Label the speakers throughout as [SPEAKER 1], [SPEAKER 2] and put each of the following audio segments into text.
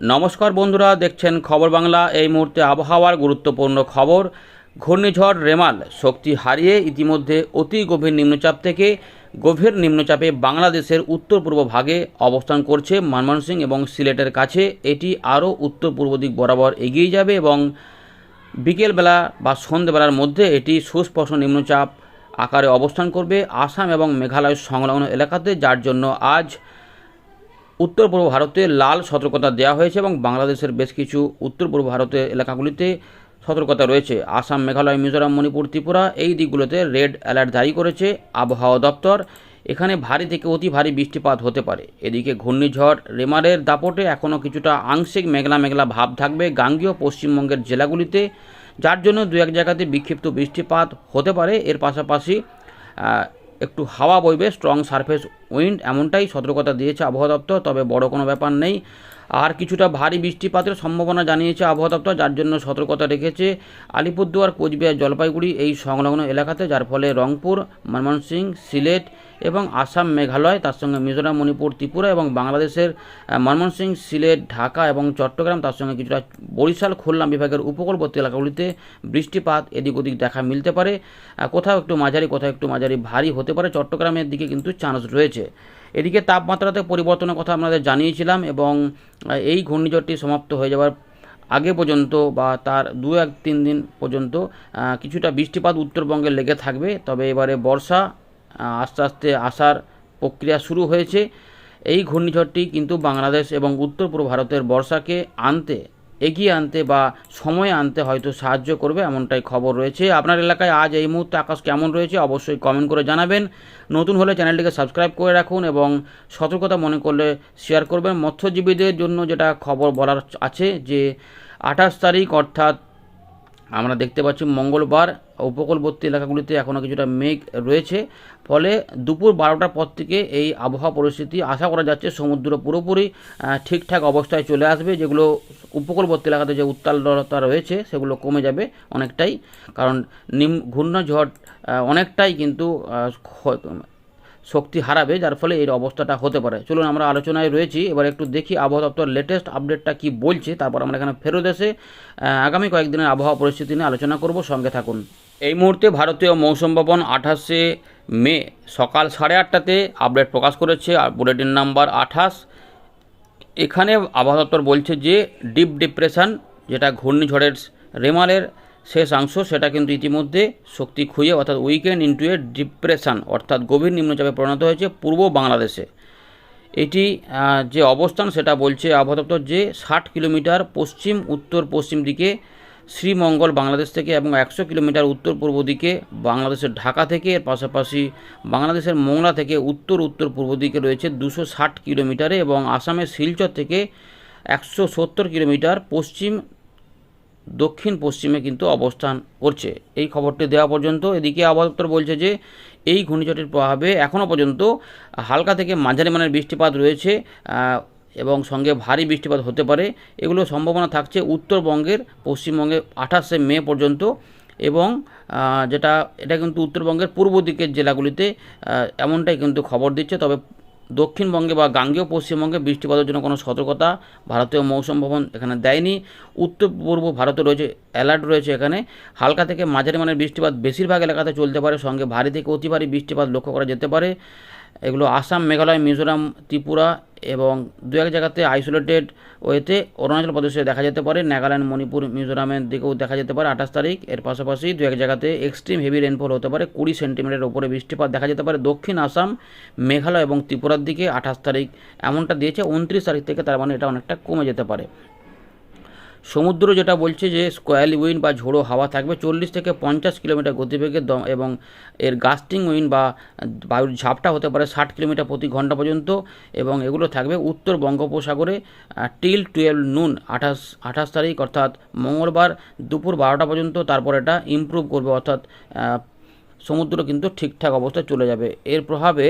[SPEAKER 1] নমস্কার বন্ধুরা, দেখছেন খবর বাংলা। এই মুহূর্তে আবহাওয়ার গুরুত্বপূর্ণ খবর। ঘূর্ণিঝড় রেমাল শক্তি হারিয়ে ইতিমধ্যে অতি গভীর নিম্নচাপ থেকে গভীর নিম্নচাপে বাংলাদেশের উত্তর পূর্ব ভাগে অবস্থান করছে ময়মনসিংহ এবং সিলেটের কাছে। এটি আরও উত্তর পূর্ব দিক বরাবর এগিয়ে যাবে এবং বিকেলবেলা বা সন্ধ্যেবেলার মধ্যে এটি সুস্পষ্ট নিম্নচাপ আকারে অবস্থান করবে। আসাম এবং মেঘালয় সংলগ্ন এলাকাতে, যার জন্য আজ উত্তর পূর্ব ভারতে লাল সতর্কতা দেওয়া হয়েছে এবং বাংলাদেশের বেশ কিছু উত্তর পূর্ব ভারতের এলাকাগুলিতে সতর্কতা রয়েছে। আসাম, মেঘালয়, মিজোরাম, মণিপুর, ত্রিপুরা এই দিকগুলোতে রেড অ্যালার্ট জারি করেছে আবহাওয়া দপ্তর। এখানে ভারী থেকে অতি ভারী বৃষ্টিপাত হতে পারে। এদিকে ঘূর্ণিঝড় রেমারের দাপটে এখনও কিছুটা আংশিক মেঘলা মেঘলা ভাব থাকবে গাঙ্গীয় পশ্চিমবঙ্গের জেলাগুলিতে, যার জন্য দু এক জায়গাতে বিক্ষিপ্ত বৃষ্টিপাত হতে পারে। এর পাশাপাশি একটু হাওয়া বইবে স্ট্রং সারফেস উইন্ড এমনটাই সতর্কতা দিয়েছে আবহাওয়া দপ্তর, তবে বড় কোনো ব্যাপার নেই। আর কিছুটা ভারী বৃষ্টিপাতের সম্ভাবনা জানিয়েছে আবহাওয়া দপ্তর, যার জন্য সতর্কতা রেখেছে আলিপুরদুয়ার, কোচবিহার, জলপাইগুড়ি এই সংলগ্ন এলাকাতে, যার ফলে রংপুর, ময়মনসিংহ, সিলেট এবং আসাম মেঘালয় তার সঙ্গে মিজোরাম মণিপুর ত্রিপুরা এবং বাংলাদেশের আহ, ময়মনসিংহ সিলেট ঢাকা এবং চট্টগ্রাম তার সঙ্গে কিছুটা বরিশাল খুলনা বিভাগের উপকূলবর্তী এলাকাগুলিতে বৃষ্টিপাত এদিক ওদিক দেখা মিলতে পারে। কোথাও একটু মাঝারি কোথাও একটু মাঝারি ভারী হতে পারে। চট্টগ্রামের দিকে কিন্তু চান্স রয়েছে। এদিকে তাপমাত্রাতে পরিবর্তনের কথা আপনাদের জানিয়েছিলাম এবং এই ঘূর্ণিঝড়টি সমাপ্ত হয়ে যাওয়ার আগে পর্যন্ত বা তার দু এক তিন দিন পর্যন্ত কিছুটা বৃষ্টিপাত উত্তরবঙ্গে লেগে থাকবে। তবে এবারে বর্ষা আস্তে আস্তে আসার প্রক্রিয়া শুরু হয়েছে। এই ঘূর্ণিঝড়টি কিন্তু বাংলাদেশ এবং উত্তর পূর্ব ভারতের বর্ষাকে আনতে, এগিয়ে আনতে বা সময়ে আনতে হয়তো সাহায্য করবে এমনটাই খবর রয়েছে। আপনার এলাকায় আজ এই মুহূর্তে আকাশ কেমন রয়েছে অবশ্যই কমেন্ট করে জানাবেন। নতুন হলে চ্যানেলটিকে সাবস্ক্রাইব করে রাখুন এবং সতর্কতা মনে করলে শেয়ার করবেন। মৎস্যজীবীদের জন্য যেটা খবর বলার আছে যে, আঠাশ তারিখ অর্থাৎ আমরা দেখতে পাচ্ছি মঙ্গলবার উপকূলবর্তী এলাকাগুলিতে এখনও কিছুটা মেঘ রয়েছে। ফলে দুপুর বারোটার পর থেকে এই আবহাওয়া পরিস্থিতি আশা করা যাচ্ছে সমুদ্র পুরোপুরি ঠিকঠাক অবস্থায় চলে আসবে। যেগুলো উপকূলবর্তী এলাকাতে যে উত্তালতা রয়েছে, সেগুলো কমে যাবে অনেকটাই। কারণ নিম, ঘূর্ণঝড় অনেকটাই কিন্তু শক্তি হারাবে, যার ফলে এই অবস্থাটা হতে পারে। চলুন আমরা আলোচনায় রয়েছি। এবার একটু দেখি আবহাওয়া দপ্তর লেটেস্ট আপডেটটা কি বলছে, তারপর আমরা এখানে ফেরত এসে আগামী কয়েকদিনের আবহাওয়া পরিস্থিতি নিয়ে আলোচনা করব। সঙ্গে থাকুন। এই মুহূর্তে ভারতীয় মৌসুম ভবন আঠাশে মে সকাল সাড়ে আটটাতে আপডেট প্রকাশ করেছে বুলেটিন নাম্বার আঠাশ। এখানে আবহাওয়া দপ্তর বলছে যে ডিপ ডিপ্রেশন যেটা ঘূর্ণিঝড়ের রেমালের শেষাংশ সেটা কিন্তু ইতিমধ্যে শক্তি খুঁজে অর্থাৎ উইকেন্ড ইন্টু এ ডিপ্রেশন অর্থাৎ গভীর নিম্নচাপে পরিণত হয়েছে পূর্ব বাংলাদেশে। এটি যে অবস্থান, সেটা বলছে আবহাওয়া যে ষাট কিলোমিটার পশ্চিম, উত্তর পশ্চিম দিকে শ্রীমঙ্গল বাংলাদেশ থেকে এবং একশো কিলোমিটার উত্তর পূর্ব দিকে বাংলাদেশের ঢাকা থেকে, এর পাশাপাশি বাংলাদেশের মোংলা থেকে উত্তর উত্তর পূর্ব দিকে রয়েছে দুশো ষাট কিলোমিটারে এবং আসামের শিলচর থেকে একশো সত্তর কিলোমিটার পশ্চিম দক্ষিণ পশ্চিমে কিন্তু অবস্থান করছে। এই খবরটি দেওয়া পর্যন্ত এদিকে আবহাওয়া দপ্তর বলছে যে, এই ঘূর্ণিঝড়ের প্রভাবে এখনও পর্যন্ত হালকা থেকে মাঝারি মানের বৃষ্টিপাত রয়েছে এবং সঙ্গে ভারী বৃষ্টিপাত হতে পারে। এগুলো সম্ভাবনা থাকছে উত্তরবঙ্গের পশ্চিমবঙ্গে আঠাশে মে পর্যন্ত এবং যেটা, এটা কিন্তু উত্তরবঙ্গের পূর্ব দিকের জেলাগুলিতে এমনটাই কিন্তু খবর দিচ্ছে। তবে দক্ষিণবঙ্গে বা গাঙ্গেয় পশ্চিমবঙ্গে বৃষ্টিপাতের জন্য কোনো সতর্কতা ভারতীয় মৌসুম ভবন এখানে দেয়নি। উত্তর পূর্ব ভারতে রয়েছে অ্যালার্ট রয়েছে এখানে। হালকা থেকে মাঝারি মানের বৃষ্টিপাত বেশিরভাগ এলাকাতে চলতে পারে। সঙ্গে ভারী থেকে অতি ভারী বৃষ্টিপাত লক্ষ্য করা যেতে পারে। এগুলো আসাম, মেঘালয়, মিজোরাম, ত্রিপুরা এবং দু এক জায়গাতে আইসোলেটেড ওয়েতে অরুণাচল প্রদেশে দেখা যেতে পারে, নাগাল্যান্ড, মণিপুর, মিজোরামের দিকেও দেখা যেতে পারে। আঠাশ তারিখ, এর পাশাপাশি দু এক জায়গাতে এক্সট্রিম হেভি রেনফল হতে পারে, কুড়ি সেন্টিমিটারের ওপরে বৃষ্টিপাত দেখা যেতে পারে। দক্ষিণ আসাম, মেঘালয় এবং ত্রিপুরার দিকে আঠাশ তারিখ এমনটা দিয়েছে, উনত্রিশ তারিখ থেকে তার মানে এটা অনেকটা কমে যেতে পারে। সমুদ্র যেটা বলছে যে স্কোয়াল উইন বা ঝোড়ো হাওয়া থাকবে, চল্লিশ থেকে পঞ্চাশ কিলোমিটার গতিবেগে দম এবং এর গাস্টিং উইন বা বায়ুর ঝাপটা হতে পারে ষাট কিলোমিটার প্রতি ঘণ্টা পর্যন্ত এবং এগুলো থাকবে উত্তর বঙ্গোপসাগরে টিল টুয়েলভ নুন আঠাশ আঠাশ তারিখ অর্থাৎ মঙ্গলবার দুপুর বারোটা পর্যন্ত, তারপর এটা ইম্প্রুভ করবে অর্থাৎ সমুদ্র কিন্তু ঠিকঠাক অবস্থায় চলে যাবে। এর প্রভাবে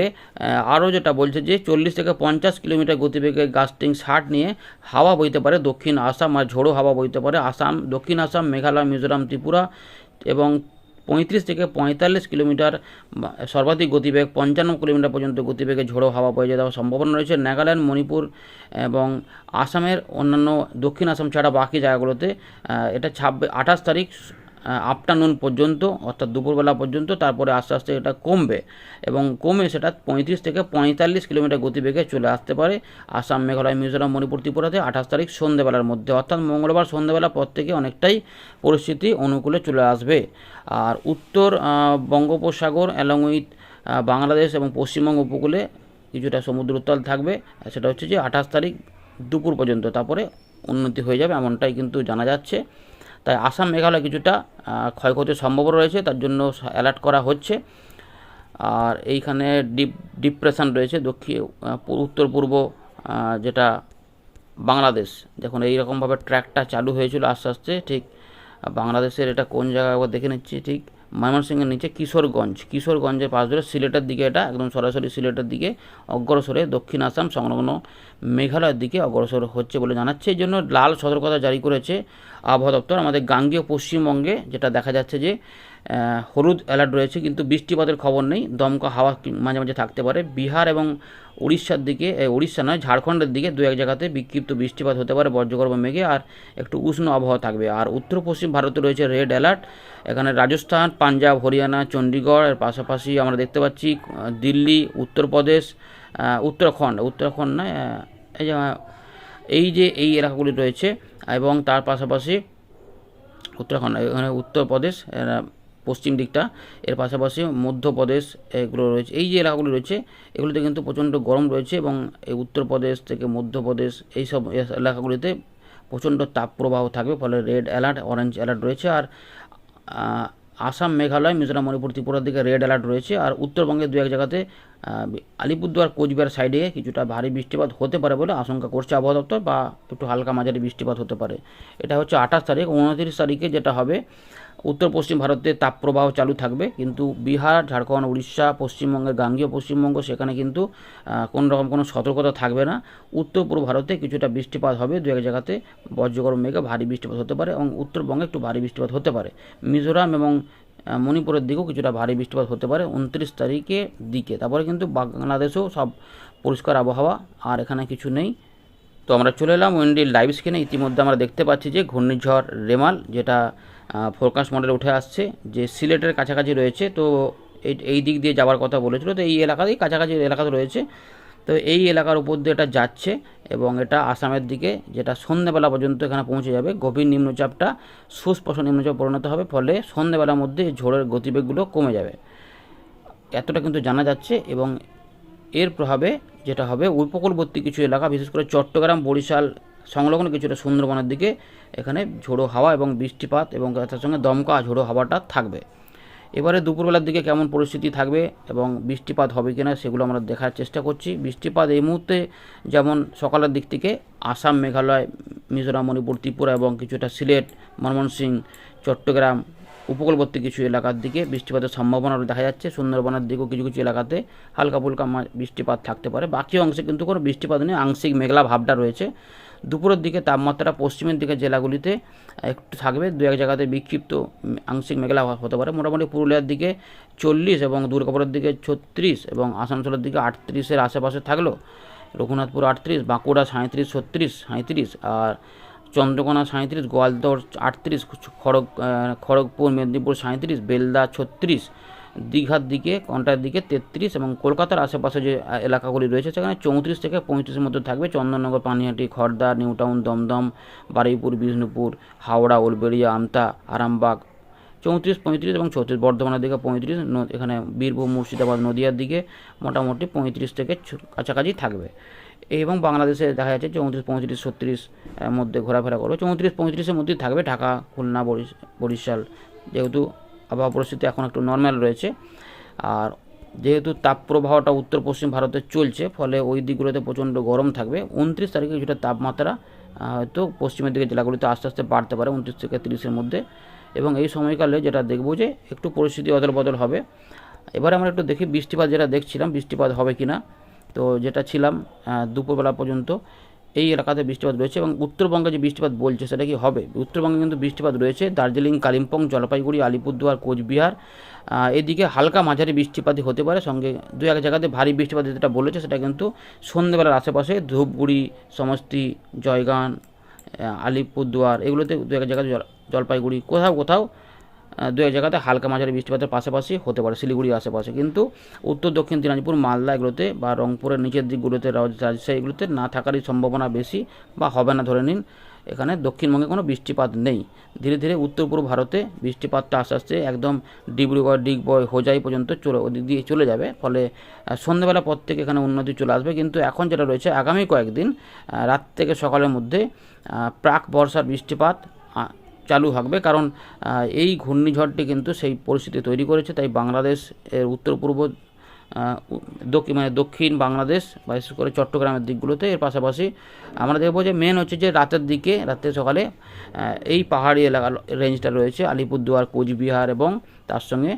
[SPEAKER 1] আরও যেটা বলছে যে চল্লিশ থেকে পঞ্চাশ কিলোমিটার গতিবেগে গাস্টিং ষাট নিয়ে হাওয়া বইতে পারে দক্ষিণ আসাম আর ঝোড়ো হাওয়া বইতে পারে আসাম, দক্ষিণ আসাম, মেঘালয়, মিজোরাম, ত্রিপুরা এবং পঁয়ত্রিশ থেকে পঁয়তাল্লিশ কিলোমিটার সর্বাধিক গতিবেগ পঞ্চান্ন কিলোমিটার পর্যন্ত গতিবেগে ঝোড়ো হাওয়া বয়ে যাওয়ার সম্ভাবনা রয়েছে। নাগাল্যান্ড, মণিপুর এবং আসামের অন্যান্য দক্ষিণ আসাম ছাড়া বাকি জায়গাগুলোতে এটা ছাব্বিশ, আঠাশ তারিখ আফটারনুন পর্যন্ত, অর্থাৎ দুপুরবেলা পর্যন্ত, তারপরে আস্তে আস্তে এটা কমবে এবং কমে সেটা পঁয়ত্রিশ থেকে পঁয়তাল্লিশ কিলোমিটার গতিবেগে চলে আসতে পারে। আসাম, মেঘালয়, মিজোরাম, মণিপুর, ত্রিপুরাতে আঠাশ তারিখ সন্ধ্যেবেলার মধ্যে, অর্থাৎ মঙ্গলবার সন্ধ্যেবেলা পর থেকে অনেকটাই পরিস্থিতি অনুকূলে চলে আসবে। আর উত্তর বঙ্গোপসাগর অ্যালং উইথ বাংলাদেশ এবং পশ্চিমবঙ্গ উপকূলে কিছুটা সমুদ্র উত্তাল থাকবে সেটা হচ্ছে যে আঠাশ তারিখ দুপুর পর্যন্ত, তারপরে উন্নতি হয়ে যাবে এমনটাই কিন্তু জানা যাচ্ছে। তাই আসাম মেঘালয় কিছুটা ক্ষয়ক্ষতির সম্ভব রয়েছে, তার জন্য অ্যালার্ট করা হচ্ছে। আর এইখানে ডিপ ডিপ্রেশান রয়েছে, দক্ষিণ উত্তর পূর্ব যেটা বাংলাদেশ। দেখুন, এইরকমভাবে ট্র্যাকটা চালু হয়েছিল আস্তে আস্তে, ঠিক বাংলাদেশের এটা কোন জায়গায় দেখে নিচ্ছি, ঠিক। ময়মনসিংহের নিচে কিশোরগঞ্জ। কিশোরগঞ্জের পাশ ধরে সিলেটের দিকে এটা, একদম সরাসরি সিলেটের দিকে অগ্রসরে দক্ষিণ আসাম, সংলগ্ন মেঘালয়ের দিকে অগ্রসর হচ্ছে বলে জানাচ্ছে। এই জন্য লাল সতর্কতা জারি করেছে আবহাওয়া দপ্তর। আমাদের গাঙ্গীয় পশ্চিমবঙ্গে যেটা দেখা যাচ্ছে যে হলুদ অ্যালার্ট রয়েছে, কিন্তু বৃষ্টিপাতের খবর নেই। দমকা হাওয়া মাঝে মাঝে থাকতে পারে। বিহার এবং উড়িষ্যার দিকে উড়িষ্যা নয়, ঝাড়খণ্ডের দিকে দু এক জায়গাতে বিক্ষিপ্ত বৃষ্টিপাত হতে পারে, বজ্রগর্ভ মেঘে, আর একটু উষ্ণ আবহাওয়া থাকবে। আর উত্তর পশ্চিম ভারতে রয়েছে রেড অ্যালার্ট এখানে রাজস্থান, পাঞ্জাব, হরিয়ানা চণ্ডীগড় এর পাশাপাশি আমরা দেখতে পাচ্ছি দিল্লি, উত্তরপ্রদেশ উত্তরাখণ্ড। উত্তরাখণ্ড নয় এই যে, এই এলাকাগুলি রয়েছে, এবং তার পাশাপাশি উত্তরাখণ্ড, এখানে উত্তরপ্রদেশ পশ্চিম দিকটা, এর পাশাপাশি মধ্যপ্রদেশ এগুলো রয়েছে। এই যে এলাকাগুলো রয়েছে, এগুলোতে কিন্তু প্রচণ্ড গরম রয়েছে এবং এই উত্তরপ্রদেশ থেকে মধ্যপ্রদেশ এই সব এলাকাগুলিতে প্রচণ্ড তাপপ্রবাহ থাকবে, ফলে রেড অ্যালার্ট, অরেঞ্জ অ্যালার্ট রয়েছে। আর আসাম, মেঘালয়, মিজোরাম, মণিপুর, ত্রিপুরার দিকে রেড অ্যালার্ট রয়েছে। আর উত্তরবঙ্গের দু এক জায়গাতে আলিপুরদুয়ার, কোচবিহার সাইডে কিছুটা ভারী বৃষ্টিপাত হতে পারে বলে আশঙ্কা করছে আবহাওয়া দপ্তর বা একটু হালকা মাঝারি বৃষ্টিপাত হতে পারে। এটা হচ্ছে আঠাশ তারিখ, উনত্রিশ তারিখে যেটা হবে উত্তর পশ্চিম ভারতে তাপপ্রবাহ চালু থাকবে, কিন্তু বিহার, ঝাড়খণ্ড, উড়িষ্যা, পশ্চিমবঙ্গের গাঙ্গীয় পশ্চিমবঙ্গ, সেখানে কিন্তু কোনো রকম কোনো সতর্কতা থাকবে না। উত্তর পূর্ব ভারতে কিছুটা বৃষ্টিপাত হবে, দু এক জায়গাতে বজ্রগরম মেঘে ভারী বৃষ্টিপাত হতে পারে এবং উত্তরবঙ্গে একটু ভারী বৃষ্টিপাত হতে পারে। মিজোরাম এবং মণিপুরের দিকেও কিছুটা ভারী বৃষ্টিপাত হতে পারে উনত্রিশ তারিখের দিকে। তারপরে কিন্তু বাংলাদেশেও সব পরিষ্কার আবহাওয়া, আর এখানে কিছু নেই। তো আমরা চলে এলাম উইন্ডির লাইভ স্ক্রিনে ইতিমধ্যে আমরা দেখতে পাচ্ছি যে ঘূর্ণিঝড় রেমাল, যেটা ফোরকাস্ট মডেলে উঠে আসছে যে সিলেটের কাছাকাছি রয়েছে। তো এই দিক দিয়ে যাওয়ার কথা বলেছিল। তো এই এলাকাতেই কাছাকাছি এলাকাতে রয়েছে। তো এই এলাকার উপর দিয়ে এটা যাচ্ছে এবং এটা আসামের দিকে যেটা সন্ধ্যেবেলা পর্যন্ত এখানে পৌঁছে যাবে। গভীর নিম্নচাপটা সুস্পষ্ট নিম্নচাপ পরিণত হবে, ফলে সন্ধ্যেবেলার মধ্যে ঝড়ের গতিবেগগুলো কমে যাবে। এতটা কিন্তু জানা যাচ্ছে এবং এর প্রভাবে যেটা হবে, উপকূলবর্তী কিছু এলাকা, বিশেষ করে চট্টগ্রাম, বরিশাল, সংলগ্ন কিছুটা সুন্দরবনের দিকে এখানে ঝোড়ো হাওয়া এবং বৃষ্টিপাত এবং তার সঙ্গে দমকা ঝোড়ো হাওয়াটা থাকবে। এবারে দুপুরবেলার দিকে কেমন পরিস্থিতি থাকবে এবং বৃষ্টিপাত হবে কিনা সেগুলো আমরা দেখার চেষ্টা করছি। বৃষ্টিপাত এই মুহূর্তে যেমন সকালের দিক থেকে আসাম, মেঘালয়, মিজোরাম, মণিপুর, ত্রিপুরা এবং কিছুটা সিলেট ময়মনসিংহ চট্টগ্রাম, উপকূলবর্তী কিছু এলাকার দিকে বৃষ্টিপাতের সম্ভাবনা দেখা যাচ্ছে। সুন্দরবনের দিকেও কিছু কিছু এলাকাতে হালকা ফুলকা বৃষ্টিপাত থাকতে পারে। বাকি অংশে কিন্তু কোনো বৃষ্টিপাত নেই। আংশিক মেঘলা ভাবটা রয়েছে। দুপুরের দিকে তাপমাত্রা পশ্চিমের দিকে জেলাগুলিতে একটু থাকবে দু এক জায়গাতে বিক্ষিপ্ত আংশিক মেঘলা হতে পারে। মোটামুটি পুরুলিয়ার দিকে চল্লিশ এবং দুর্গাপুরের দিকে ছত্রিশ এবং আসানসোলের দিকে আটত্রিশের আশেপাশে থাকল। রঘুনাথপুর আটত্রিশ, বাঁকুড়া সাঁত্রিশ ছত্রিশ সাঁত্রিশ আর চন্দ্রকোনা সাঁত্রিশ গোয়ালদর আটত্রিশ, খড়গ খড়গপুর, মেদিনীপুর সাঁত্রিশ বেলদা ছত্রিশ দীঘার দিকে, কন্টার দিকে তেত্রিশ এবং কলকাতার আশেপাশে যে এলাকাগুলি রয়েছে, সেখানে চৌত্রিশ থেকে পঁয়ত্রিশের মধ্যে থাকবে। চন্দননগর, পানিহাটি খড়দা নিউটাউন, দমদম, বারুইপুর, বিষ্ণুপুর, হাওড়া উলবেড়িয়া আমতা, আরামবাগ। চৌত্রিশ, পঁয়ত্রিশ এবং ছত্রিশ, বর্ধমানের দিকে পঁয়ত্রিশ এখানে বীরভূম, মুর্শিদাবাদ, নদিয়ার দিকে মোটামুটি পঁয়ত্রিশ থেকে কাছাকাছি থাকবে। এবং বাংলাদেশে দেখা যাচ্ছে চৌত্রিশ, পঁয়ত্রিশ, ছত্রিশ মধ্যে ঘোরাফেরা করবে। চৌত্রিশ, পঁয়ত্রিশের মধ্যেই থাকবে ঢাকা, খুলনা, বরিশ- বরিশাল। যেহেতু আবহাওয়া পরিস্থিতি এখন একটু নর্মাল রয়েছে। আর যেহেতু তাপপ্রবাহটা উত্তর পশ্চিম ভারতে চলছে, ফলে ওই দিকগুলোতে প্রচণ্ড গরম থাকবে। উনত্রিশ তারিখে কিছুটা তাপমাত্রা হয়তো পশ্চিমের দিকে জেলাগুলিতে আস্তে আস্তে বাড়তে পারে, উনত্রিশ থেকে তিরিশের মধ্যে। এবং এই সময়কালে যেটা দেখব যে একটু পরিস্থিতি অদল বদল হবে। এবারে আমরা একটু দেখি বৃষ্টিপাত যেটা দেখছিলাম, বৃষ্টিপাত হবে কি না তো যেটা ছিলাম দুপুরবেলা পর্যন্ত এই এলাকাতে বৃষ্টিপাত রয়েছে এবং উত্তরবঙ্গে যে বৃষ্টিপাত বলছে সেটা কি হবে? উত্তরবঙ্গে কিন্তু বৃষ্টিপাত রয়েছে। দার্জিলিং, কালিম্পং, জলপাইগুড়ি, আলিপুরদুয়ার, কোচবিহার এদিকে হালকা মাঝারি বৃষ্টিপাতই হতে পারে। সঙ্গে দু এক জায়গাতে ভারী বৃষ্টিপাত যেটা বলেছে সেটা কিন্তু সন্ধ্যেবেলার আশেপাশে ধূপগুড়ি, সমষ্টি, জয়গান আলিপুরদুয়ার, এগুলোতে দু এক জায়গাতে জলপাইগুড়ি, কোথাও কোথাও দু এক জায়গাতে হালকা মাঝারি বৃষ্টিপাতের পাশাপাশি হতে পারে, শিলিগুড়ির আশেপাশে। কিন্তু উত্তর, দক্ষিণ দিনাজপুর, মালদা এগুলোতে বা রংপুরের নিচের দিকগুলোতে, রাজ- রাজশাহী এগুলোতে না থাকারই সম্ভাবনা বেশি বা হবে না ধরে নিন। এখানে দক্ষিণবঙ্গে কোনো বৃষ্টিপাত নেই। ধীরে ধীরে উত্তর পূর্ব ভারতে বৃষ্টিপাতটা আস্তে আস্তে একদম ডিব্রুগড় ডিগবয় হোজাই পর্যন্ত চলে, ওদিক দিয়ে চলে যাবে। ফলে সন্ধ্যেবেলা পর থেকে এখানে উন্নতি চলে আসবে। কিন্তু এখন যেটা রয়েছে, আগামী কয়েকদিন রাত থেকে সকালের মধ্যে প্রাক বর্ষার বৃষ্টিপাত চালু থাকবে। কারণ এই ঘূর্ণিঝড়টি কিন্তু সেই পরিস্থিতি তৈরি করেছে। তাই বাংলাদেশ এর উত্তর পূর্ব দক্ষিণ মানে দক্ষিণ বাংলাদেশ বিশেষ করে চট্টগ্রামের দিকগুলোতে এর পাশাপাশি আমরা দেখব যে মেন হচ্ছে যে রাতের দিকে, রাতে সকালে এই পাহাড়ি এলাকা রেঞ্জটা রয়েছে আলিপুরদুয়ার, কোচবিহার এবং তার সঙ্গে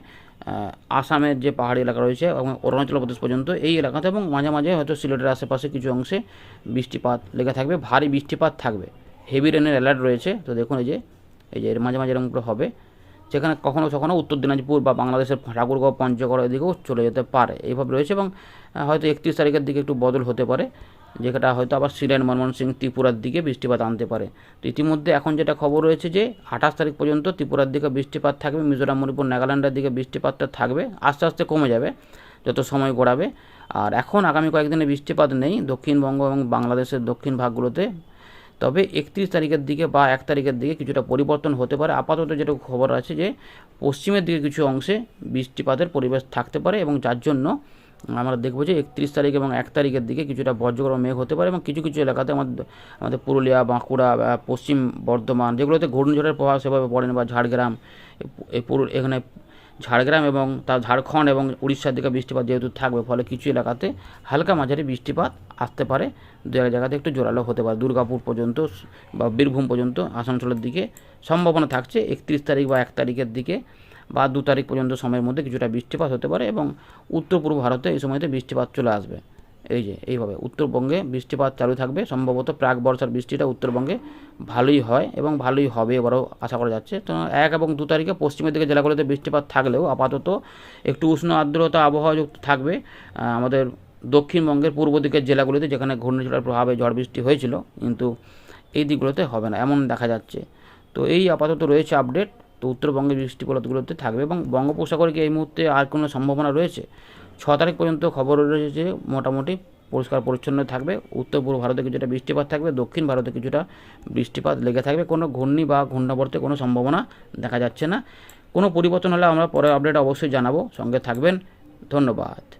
[SPEAKER 1] আসামের যে পাহাড়ি এলাকা রয়েছে এবং অরুণাচল প্রদেশ পর্যন্ত এই এলাকাতে এবং মাঝে মাঝে হয়তো সিলেটের আশেপাশে কিছু অংশে বৃষ্টিপাত লেগে থাকবে, ভারী বৃষ্টিপাত থাকবে। হেভি রেনের অ্যালার্ট রয়েছে। তো দেখুন এই যে এই যে এর মাঝে মাঝে এরকম করে হবে। যেখানে কখনও কখনও উত্তর দিনাজপুর বা বাংলাদেশের ঠাকুরগাঁও, পঞ্চগড় এদিকেও চলে যেতে পারে। এইভাবে রয়েছে এবং হয়তো একত্রিশ তারিখের দিকে একটু বদল হতে পারে। যেটা হয়তো আবার সিলেট ময়মনসিং ত্রিপুরার দিকে বৃষ্টিপাত আনতে পারে। তো ইতিমধ্যে এখন যেটা খবর রয়েছে যে, আঠাশ তারিখ পর্যন্ত ত্রিপুরার দিকে বৃষ্টিপাত থাকবে, মিজোরাম, মণিপুর, নাগাল্যান্ডের দিকে বৃষ্টিপাতটা থাকবে। আস্তে আস্তে কমে যাবে, যত সময় গড়াবে। আর এখন আগামী কয়েকদিনে বৃষ্টিপাত নেই। দক্ষিণবঙ্গ এবং বাংলাদেশের দক্ষিণ ভাগগুলোতে তবে একত্রিশ তারিখের দিকে বা এক তারিখের দিকে কিছুটা পরিবর্তন হতে পারে। আপাতত যেটা খবর আছে যে, পশ্চিমের দিকে কিছু অংশে বৃষ্টিপাতের পরিবেশ থাকতে পারে এবং যার জন্য আমরা দেখব যে একত্রিশ তারিখ এবং এক তারিখের দিকে কিছুটা বজ্রগর্ভ মেঘ হতে পারে এবং কিছু কিছু এলাকাতে আমাদের আমাদের পুরুলিয়া, বাঁকুড়া পশ্চিম বর্ধমান যেগুলোতে ঘূর্ণিঝড়ের প্রভাব সেভাবে পড়ে না বা ঝাড়গ্রাম এখানে ঝাড়গ্রাম এবং তার ঝাড়খণ্ড এবং উড়িষ্যার দিকে বৃষ্টিপাত যেহেতু থাকবে, ফলে কিছু এলাকাতে হালকা মাঝারি বৃষ্টিপাত আসতে পারে। দু এক জায়গাতে একটু জোরালো হতে পারে। দুর্গাপুর পর্যন্ত বা বীরভূম পর্যন্ত আসানসোলের দিকে সম্ভাবনা থাকছে। একত্রিশ তারিখ বা এক তারিখের দিকে বা দু তারিখ পর্যন্ত সময়ের মধ্যে কিছুটা বৃষ্টিপাত হতে পারে এবং উত্তর পূর্ব ভারতে এই সময়তে বৃষ্টিপাত চলে আসবে। এই যে, এইভাবে। উত্তরবঙ্গে বৃষ্টিপাত চালু থাকবে। সম্ভবত প্রাক বর্ষার বৃষ্টিটা উত্তরবঙ্গে ভালোই হয় এবং ভালোই হবে এবারও আশা করা যাচ্ছে। তো এক এবং দু তারিখে পশ্চিমের দিকে জেলাগুলোতে বৃষ্টিপাত থাকলেও আপাতত একটু উষ্ণ আর্দ্রতা আবহাওয়াযুক্ত থাকবে। আমাদের দক্ষিণবঙ্গের পূর্ব দিকের জেলাগুলিতে যেখানে ঘূর্ণিঝড়ের প্রভাবে ঝড় বৃষ্টি হয়েছিল, কিন্তু এই দিকগুলোতে হবে না, এমন দেখা যাচ্ছে। তো এই আপাতত রয়েছে আপডেট। তো উত্তরবঙ্গের বৃষ্টিপাতগুলোতে থাকবে এবং বঙ্গোপসাগরে কি এই মুহূর্তে আর কোনো সম্ভাবনা রয়েছে? ছ তারিখ পর্যন্ত খবর রয়েছে মোটামুটি পরিষ্কার পরিচ্ছন্ন থাকবে। উত্তর পূর্ব ভারতে কিছুটা বৃষ্টিপাত থাকবে, দক্ষিণ ভারতে কিছুটা বৃষ্টিপাত লেগে থাকবে। কোনো ঘূর্ণি বা ঘূর্ণাবর্তে কোনো সম্ভাবনা দেখা যাচ্ছে না। কোনো পরিবর্তন হলে আমরা পরে আপডেট অবশ্যই জানাব। সঙ্গে থাকবেন। ধন্যবাদ।